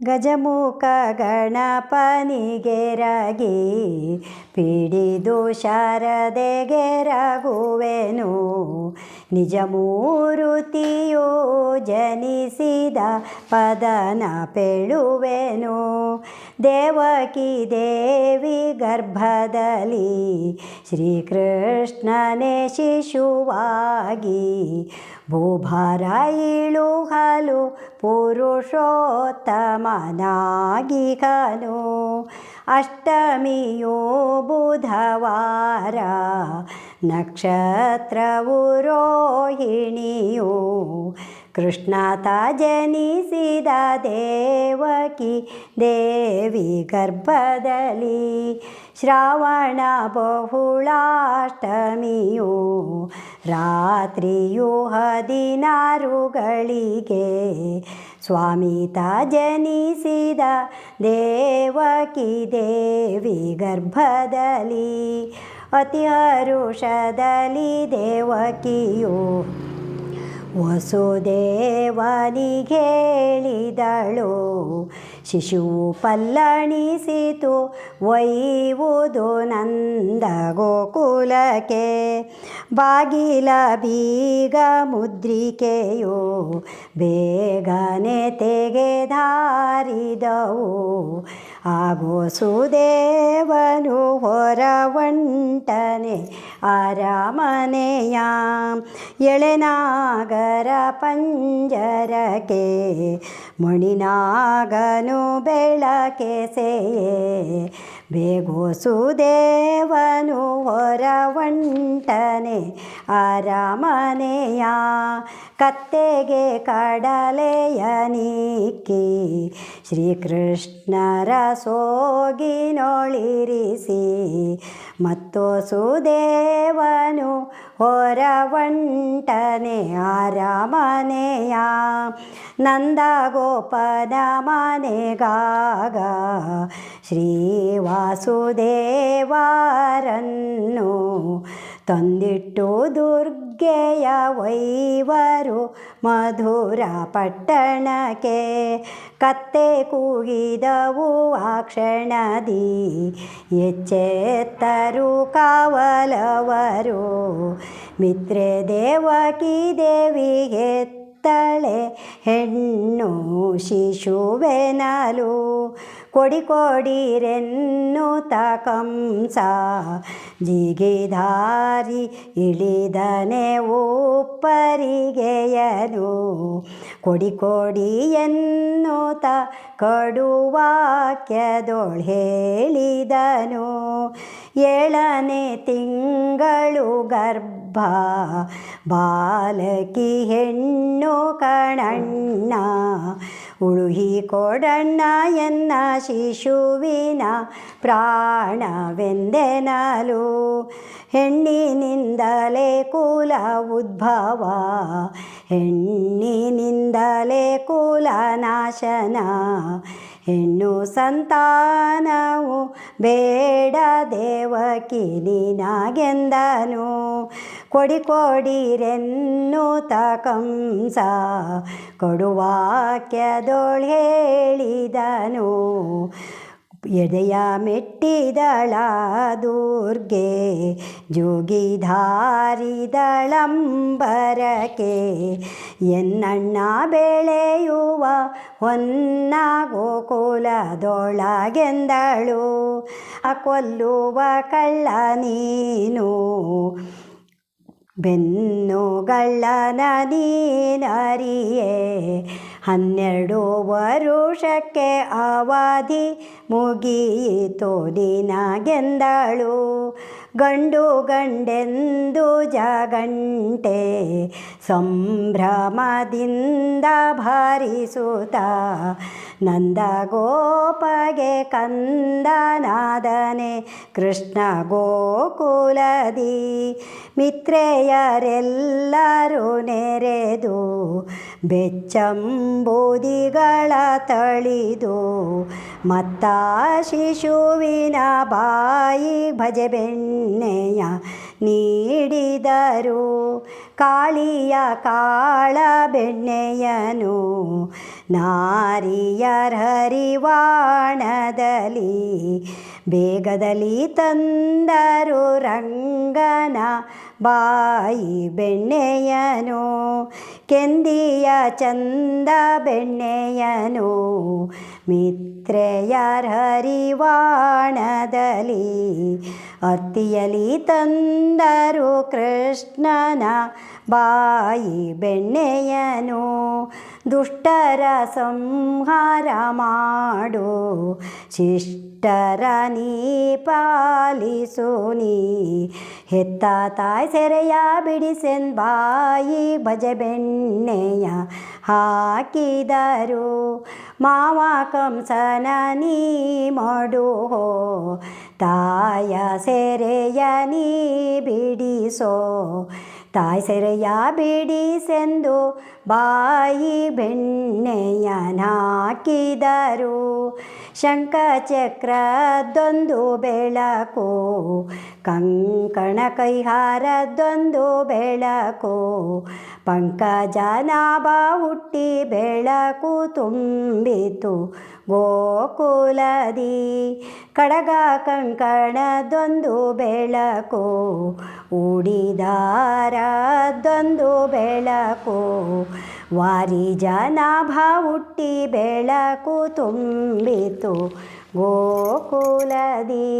ಗಜಮುಖ ಗಣಪನಿಗೆರಗಿ ಪಿಡಿದು ಶಾರದೆಗೆರಗುವೆನು ನಿಜ ಮೂರುತಿಯೋ ಜನಿಸಿದ ಪದನ ಪೆಳುವೆನು ದೇವಕಿ ದೇವಿ ಗರ್ಭದಲ್ಲಿ ಶ್ರೀಕೃಷ್ಣನೇ ಶಿಶುವಾಗಿ ಭೂಭಾರ ಇಳುಹಲು ಪುರುಷೋತ್ತಮನಾಗಿಗನು ಅಷ್ಟಮಿಯೋ ಬುಧವಾರ ನಕ್ಷತ್ರವು ರೋಹಿಣಿಯು ಕೃಷ್ಣತ ಜನಿಸಿದ ದೇವಕಿ ದೇವಿ ಗರ್ಭದಲ್ಲಿ ಶ್ರಾವಣ ಬಹುಳಾಷ್ಟಮಿಯು ರಾತ್ರಿಯು ಹದಿನಾರುಗಳಿಗೆ ಸ್ವಾಮಿತ ಜನಿಸಿದ ದೇವಕಿ ದೇವಿ ಗರ್ಭದಲ್ಲಿ ಅತಿ ಹರುಷದಲ್ಲಿ ದೇವಕಿಯು ವಸುದೇವನಿಗೇಳಿದಳು ಶಿಶುವು ಪಲ್ಲಣಿಸಿತು ಒಯ್ಯುವುದು ನಂದ ಗೋಕುಲಕ್ಕೆ. ಬಾಗಿಲ ಬೀಗ ಮುದ್ರಿಕೆಯು ಬೇಗನೆ ತೆಗೆದಾರಿದವು. ಆಗೋ ಸುದೇವನು ಹೊರವಂಟನೆ ಅರಮನೆಯ. ಎಳೆನಾಗರ ಪಂಜರಕ್ಕೆ ಮಣಿನಾಗನು ಬೆಳಕೆಸೆಯೇ ಬೇಗೋ ಸುದೇವನು ಹೊರವಂಟನೆ ಅರಮನೆಯ ಕತ್ತೆಗೆ ಕಡಲೆಯ ನೀಕಿ ಶ್ರೀಕೃಷ್ಣರ ಸೋಗಿನೊಳಿರಿಸಿ ಮತ್ತು ಸುದೇವನು ओरवण्टने आरमनया नन्दगोपनमने गाग श्रीवासुदेवारन्नु ತಂದಿಟ್ಟು ದುರ್ಗೆಯ ವೈವರು ಮಧುರ ಪಟ್ಟಣಕ್ಕೆ ಕತ್ತೆ ಕೂಗಿದವು. ಆ ಕ್ಷಣದಿ ಎಚ್ಚೆತ್ತರು ಕಾವಲವರು. ಮಿತ್ರೆ, ದೇವಕಿ ದೇವಿಗೆ ತಳೆ ಹೆಣ್ಣು ಶಿಶುವೆನಲು ಕೊಡಿ ಕೊಡಿರೆನ್ನು ತಕಂಸ ಜಿಗಿದಾರಿ ಇಳಿದನೆ ಒಪ್ಪರಿಗೆಯನು ಕೊಡಿ ಕೊಡಿ ತ ಕಡುವಾಕ್ಯದೊಳ್ ಹೇಳಿದನು. ಏಳನೇ ತಿಂಗಳು ಗರ್ಭ ಬಾಲಕಿ ಹೆಣ್ಣು ಕಣಣ್ಣ, ಉಳುಹಿ ಕೊಡಣ್ಣ ಎನ್ನ ಶಿಶುವಿನ ಪ್ರಾಣವೆಂದೆನಲು. ಹೆಣ್ಣಿನಿಂದಲೇ ಕುಲ ಉದ್ಭವ, ಹೆಣ್ಣಿನಿಂದಲೇ ಕುಲ ನಾಶನ. ಹೆಣ್ಣು ಸಂತಾನವು ಬೇಡ ದೇವಕಿ ನಿನಗೆಂದನು ಕೊಡಿ ಕೊಡಿರೆನ್ನು ತಕಂಸ. ಕೊಡುವಾಕ್ಯದೊಳ್ ಹೇಳಿದನು. ಎದೆಯ ಮೆಟ್ಟಿದಳ ದುರ್ಗೆ ಜೋಗಿಧಾರಿದಳಂಬರಕೆ. ಎನ್ನಣ್ಣ ಬೆಳೆಯುವ ಹೊನ್ನ ಗೋಕುಲದೊಳಗೆಂದಳು. ಕೊಲ್ಲುವ ಕಳ್ಳ ನೀನು. ಬೆನ್ನುಗಳ್ಳನ ನೀನರಿಯೇ. ಹನ್ನೆರಡು ವರುಷಕ್ಕೆ ಅವಧಿ ಮುಗಿಯಿತು ನಿನಗೆಂದಳು. ಗಂಡು ಗಂಡೆಂದು ಜಗಂಟೆ ಸಂಭ್ರಮದಿಂದ ಭಾರಿಸುತ್ತ ನಂದ ಗೋಪಗೆ ಕಂದನಾದನೆ ಕೃಷ್ಣ ಗೋಕುಲದಿ. ಮಿತ್ರೆಯರೆಲ್ಲರೂ ನೆರೆದು ಬೆಚ್ಚಂಬೂದಿಗಳ ತಳಿದು ಮತ್ತ ಶಿಶುವಿನ ಬಾಯಿ ಭಜೆ ಬೆಣ್ಣೆಯ ನೀಡಿದರು. ಕಾಳಿಯ ಕಾಳ ಬೆಣ್ಣೆಯನು ನಾರಿಯರ ಹರಿವಾಣದಲ್ಲಿ ಬೇಗದಲ್ಲಿ ತಂದರು ರಂಗನ ಬಾಯಿ ಬೆಣ್ಣೆಯನು ಕೆಂದಿಯ ಚಂದ ಬೆಣ್ಣೆಯನು ಮಿತ್ರೆಯರ ಹರಿವಾಣದಲ್ಲಿ ಅತ್ತಿಯಲಿ ತಂದರು ಕೃಷ್ಣನ ಬಾಯಿ ಬೆಣ್ಣೆಯನು ದುಷ್ಟರ ಸಂಹಾರ ಮಾಡು, ಶಿಷ್ಟರ ನೀ ಪಾಲಿಸು ನೀ. ಹೆತ್ತ ತಾಯಿ ಸೆರೆಯ ಬಿಡಿಸೆನ್ ಬಾಯಿ ಭಜ ಬೆಣ್ಣೆಯ ಹಾಕಿದರು. ಮಾವ ಕಂಸನ ನೀ ಮಾಡು ಹೋ, ತಾಯ ಸೆರೆಯ ನೀ ಬಿಡಿಸೋ. ತಾಯಿ ಸೆರೆಯ ಬಿಡಿಸೆಂದು ಬಾಯಿ ಬೆಣ್ಣೆಯ ಹಾಕಿದರು ಶಂಖಚಕ್ರದೊಂದು ಬೆಳಕು ಕಂಕಣ ಕೈಹಾರದೊಂದು ಬೆಳಕು ಪಂಕಜನಾಭ ಹುಟ್ಟಿ ಬೆಳಕು ತುಂಬಿತು. ಗೋಕುಲದಿ ಕಡಗ ಕಂಕಣದೊಂದು ಬೆಳಕು ಉಡಿದಾರದೊಂದು ಬೆಳಕು ವಾರಿ ಜನಾಭ ಹುಟ್ಟಿ ಬೆಳಕು ತುಂಬಿತು. ಗೋಕುಲದಿ